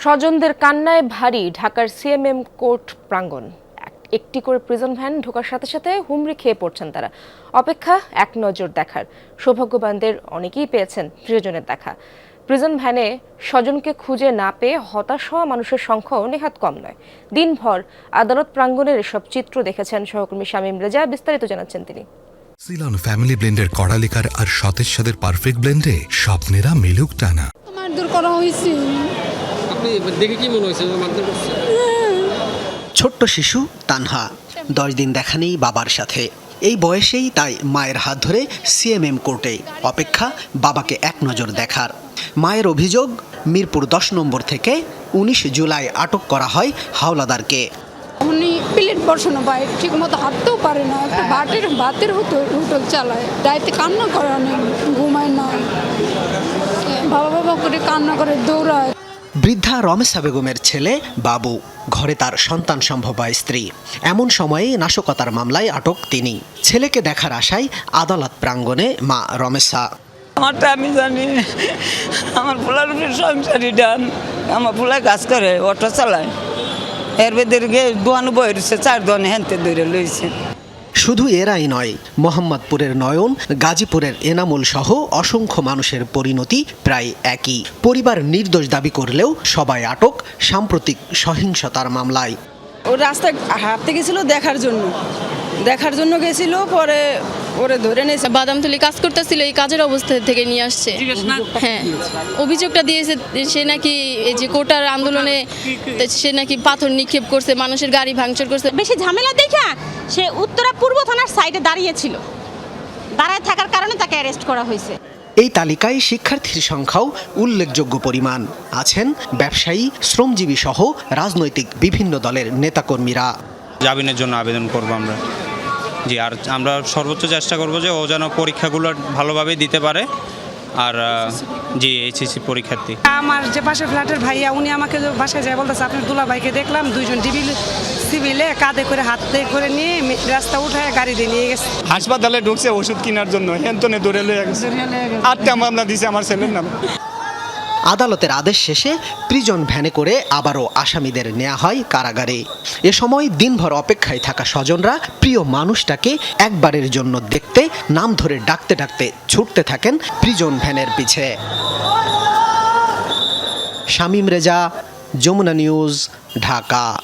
স্বজনদের কান্নায় ভারী ঢাকার সিএমএম কোর্ট প্রাঙ্গণ। এক- একটি করে প্রিজন ভ্যান ঢোকার সাথে সাথে হুমড়ি খেয়ে পড়ছেন তারা। অপেক্ষা এক নজর দেখার। সৌভাগ্যবানদের অনেকেই পেয়েছেন প্রিয়জনের দেখা। প্রিজন ভ্যানে স্বজনকে খুঁজে না পেয়ে হতাশ হওয়া মানুষের সংখ্যাও নেহাত কম নয়। দিনভর আদালত প্রাঙ্গণের এসব চিত্র দেখেছেন সহকর্মী শামীম রেজা বিস্তারিত জানাচ্ছেন তিনি। সিলন ফ্যামিলি ব্লেন্ডের কড়া লিকার আর সতেজ সাদের পারফেক্ট ব্লেন্ডে স্বপ্নেরা মিলুক টানা। মারধর করা হয়েছে। আপনি দেখে কি মনে হয়েছে মারধর করছে? ছোট্ট শিশু তানহা দশ দিন দেখা নেই বাবার সাথে। এই বয়সেই তাই মায়ের হাত ধরে সিএমএম কোর্টে। অপেক্ষা বাবাকে এক নজর দেখার। মায়ের অভিযোগ মিরপুর দশ নম্বর থেকে উনিশ জুলাই আটক করা হয় হাওলাদারকে। উনি প্লেট বসানো পায় ঠিক মতো হাঁটতেও পারে না। একটা ভাতের ভাতের হোটেল হোটেল চালায়। রাইতে কান্না করে অনেক ঘুমায় না বাবা বাবা করে কান্না করে দৌড়ায়। বৃদ্ধা রমেশা বেগমের ছেলে বাবু। ঘরে তার সন্তান সম্ভবা স্ত্রী। এমন সময়ে নাশকতার মামলায় আটক তিনি। ছেলেকে দেখার আশায় আদালত প্রাঙ্গণে মা রমেশা। আমারটা আমি জানি, আমার পোলার উপরে সংসারী ডান। আমার পোলায় কাজ করে, অটো চালায়। এর বেদেরকে দোয়ানো বই রয়েছে চার দোয়ানে হেনতে দৌড়ে লইছে। শুধু এরাই নয়, মোহাম্মদপুরের নয়ন, গাজীপুরের এনামুল সহ অসংখ্য মানুষের পরিণতি প্রায় একই। পরিবার নির্দোষ দাবি করলেও সবাই আটক সাম্প্রতিক সহিংসতার মামলায়। ও রাস্তায় হাঁটতে গেছিল দেখার জন্য। দেখার জন্য গেছিল, পরে ওরে ধরে নিয়েছে বাদামতলি কাজ করতেছিল এই কাজের অবস্থা থেকে নিয়ে আসছে। হ্যাঁ অভিযোগটা দিয়েছে সে নাকি এই যে কোটার আন্দোলনে সে নাকি পাথর নিক্ষেপ করছে মানুষের গাড়ি ভাঙচুর করছে। বেশি ঝামেলা দেখা সে উত্তরা পূর্ব থানার সাইডে দাঁড়িয়েছিল। দাঁড়ায় থাকার কারণে তাকে অ্যারেস্ট করা হয়েছে। এই তালিকায় শিক্ষার্থীর সংখ্যাও উল্লেখযোগ্য পরিমাণ আছেন ব্যবসায়ী শ্রমজীবী সহ রাজনৈতিক বিভিন্ন দলের নেতাকর্মীরা। জামিনের জন্য আবেদন করব আমরা। জি আর আমরা সর্বোচ্চ চেষ্টা করব যে ও যেন পরীক্ষাগুলো ভালোভাবে দিতে পারে। আর জি এইচএসসি পরীক্ষার্থী। আমার যে পাশে ফ্ল্যাটের ভাইয়া উনি আমাকে যে বাসায় যায় বলতেছে আপনার দুলা ভাইকে দেখলাম দুইজন ডিবিল সিভিলে কাঁধে করে হাতে করে নিয়ে রাস্তা উঠায় গাড়ি দিয়ে নিয়ে গেছে। হাসপাতালে ঢুকছে ওষুধ কেনার জন্য হেন্তনে দৌড়ে লয়ে গেছে। আটটা মামলা দিছে আমার ছেলের নামে। আদালতের আদেশ শেষে প্রিজন ভ্যানে করে আবারও আসামিদের নেওয়া হয় কারাগারে। এ সময় দিনভর অপেক্ষায় থাকা স্বজনরা প্রিয় মানুষটাকে একবারের জন্য দেখতে, নাম ধরে ডাকতে ডাকতে ছুটতে থাকেন প্রিজন ভ্যানের পিছে। শামীম রেজা, যমুনা নিউজ, ঢাকা।